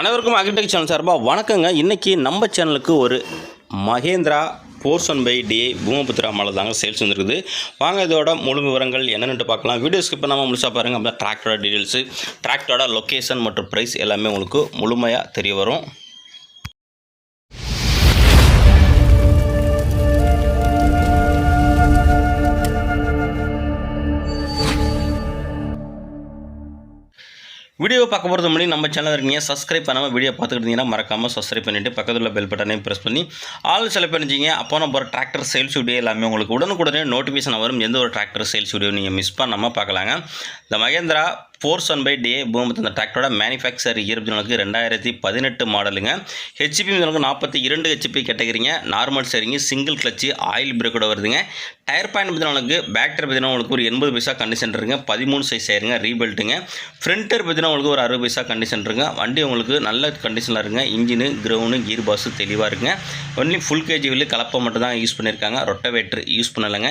அனைவருக்கும் agritech channel சார்பாக வணக்கங்க. இன்றைக்கி நம்ம சேனலுக்கு ஒரு மகேந்திரா போர்ஷன் பை டி பூமபுத்திரா மலை தாங்க சேல்ஸ் வந்துருக்குது. வாங்க இதோட முழு விவரங்கள் என்னென்னு பார்க்கலாம். வீடியோ ஸ்கிப் பண்ணாமல் முழுசாக பாருங்கள் அப்படின்னா டிராக்டரோட டீட்டெயில்ஸு டிராக்டரோட லொக்கேஷன் மற்றும் ப்ரைஸ் எல்லாமே உங்களுக்கு முழுமையாக தெரிய வரும். வீடியோ பார்க்க போகிறது முன்னாடி நம்ம சேனல் இருக்கீங்க சப்ஸ்கிரைப் பண்ணாமல் வீடியோ பார்த்துக்கிட்டீங்கன்னா மறக்காமல் சப்ஸ்கிரைப் பண்ணிவிட்டு பக்கத்தில் பெல் பட்டனையும் ப்ரெஸ் பண்ணி ஆல் செலக்ட் பண்ணிச்சிங்க அப்போ நம்ம ஒரு டிராக்டர் சேல்ஸ் வீடியோ எல்லாமே உங்களுக்கு உடனுக்குடனே நோட்டிஃபிகேஷன் வரும். எந்த ஒரு டிராக்டர் சேல்ஸ் வீடியோ நீங்கள் மிஸ் பண்ணாமல் பார்க்கலாங்க. இந்த Mahindra four one five DI பூமத் இந்த டிராக்டரோட மேனுஃபேக்சர் இயர் நாலுக்கு ரெண்டாயிரத்தி பதினெட்டு மாடலுங்க. ஹெச்பி உங்களுக்கு நாற்பத்தி இரண்டு ஹெச்பி கேட்டகிரிங்க. நார்மல் சரிங்க சிங்கிள் கிளச்சு ஆயில் பிரேக்கோட வருதுங்க. டயர் பாயிண்ட் பார்த்தீங்கன்னா பேக் டயர் பார்த்தீங்கன்னா உங்களுக்கு ஒரு எண்பது பைசா கண்டிஷன் இருக்குங்க. பதிமூணு சைஸ் ஆயிருங்க ரீபெல்ட்டுங்க ஃப்ரண்ட் டயர் பார்த்தீங்கன்னா உங்களுக்கு ஒரு அறுபது பைசா கண்டிஷன் இருக்குங்க. வண்டி உங்களுக்கு நல்ல கண்டிஷனில் இருக்குங்க. இன்ஜினு கிரவுண்டு கீர் பாஸு தெளிவாக இருக்குங்க. ஒன்லி ஃபுல் கேஜி வில்லு கலப்பை மட்டும் தான் யூஸ் பண்ணியிருக்காங்க. ரொட்டவேட்ரு யூஸ் பண்ணலைங்க.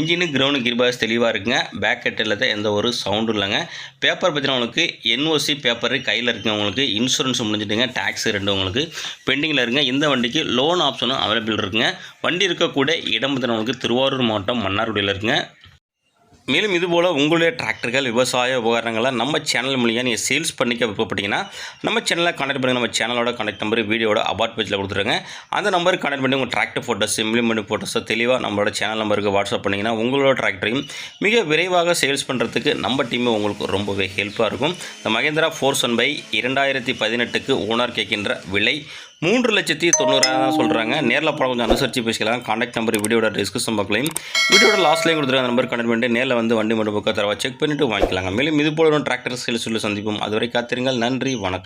இன்ஜினு கிரவுண்டு கீர் பாஸ் தெளிவாக இருக்குங்க. பேக் கட்டில் தான் எந்த ஒரு சவுண்டும் இல்லைங்க. பேப்பர் பற்றினவங்களுக்கு என்ஓசி பேப்பர் கையில் இருக்கிறவங்களுக்கு இன்சூரன்ஸ் முடிஞ்சிட்டுங்க டேக்ஸ் ரெண்டு உங்களுக்கு. பெண்டிங்கில் இருங்க இந்த வண்டிக்கு லோன் ஆப்ஷனும் அவைலபிள் இருக்குங்க. வண்டி இருக்கக்கூடிய இடம் பற்றினவங்களுக்கு திருவாரூர் மாவட்டம் மன்னார்குடியில் இருக்குங்க. மேலும் இதுபோல் உங்களுடைய டிராக்டர்கள் விவசாய உபகரணங்களை நம்ம சேனல் மூலியாக நீங்கள் சேல்ஸ் பண்ணிக்க விருப்பப்பட்டீங்கன்னா நம்ம சேனலை கான்டாக்ட் பண்ணுங்கள் நம்ம சேனலோட கான்டாக்ட் நம்பர் வீடியோட அபார்ட் பேஜில் கொடுத்துருங்க. அந்த நம்பருக்கு கான்டாக்ட் பண்ணி உங்கள் டிராக்டர் ஃபோட்டோஸ் இம்ப்ளிமெண்ட் ஃபோட்டோஸை தெளிவாக நம்மளோட சேனல் நம்பருக்கு வாட்ஸ்அப் பண்ணிங்கன்னா உங்களோட டிராக்டரையும் மிக விரைவாக சேல்ஸ் பண்ணுறதுக்கு நம்ம டீம் உங்களுக்கு ரொம்பவே ஹெல்ப்பாக இருக்கும். இந்த மகேந்திரா ஃபோர்ஸ் ஒன் பை இரண்டாயிரத்தி பதினெட்டுக்கு ஓனர் கேட்கின்ற விலை மூன்று லட்சத்தி தொண்ணூறாயிரம் தான் சொல்கிறாங்க நேரில் போனால் கொஞ்சம் அனுசரித்து பேசிக்கலாம். காண்டாக்ட் நம்பர் வீடியோட டிஸ்கிரிப்ஷன் பார்க்கலையும் வீடியோட லாஸ்ட்லேயும் கொடுத்துருக்க நம்பர் கனெக்ட் பண்ணிட்டு நேரில் வந்து வண்டி மட்டும் பக்கம் தரவா செக் பண்ணிவிட்டு வாங்கிக்கலாங்க. மேலும் இது போல டிராக்டர் சேல்ஸ் சொல்லி சந்திப்போம். அதுவரை காத்திருங்கள். நன்றி. வணக்கம்.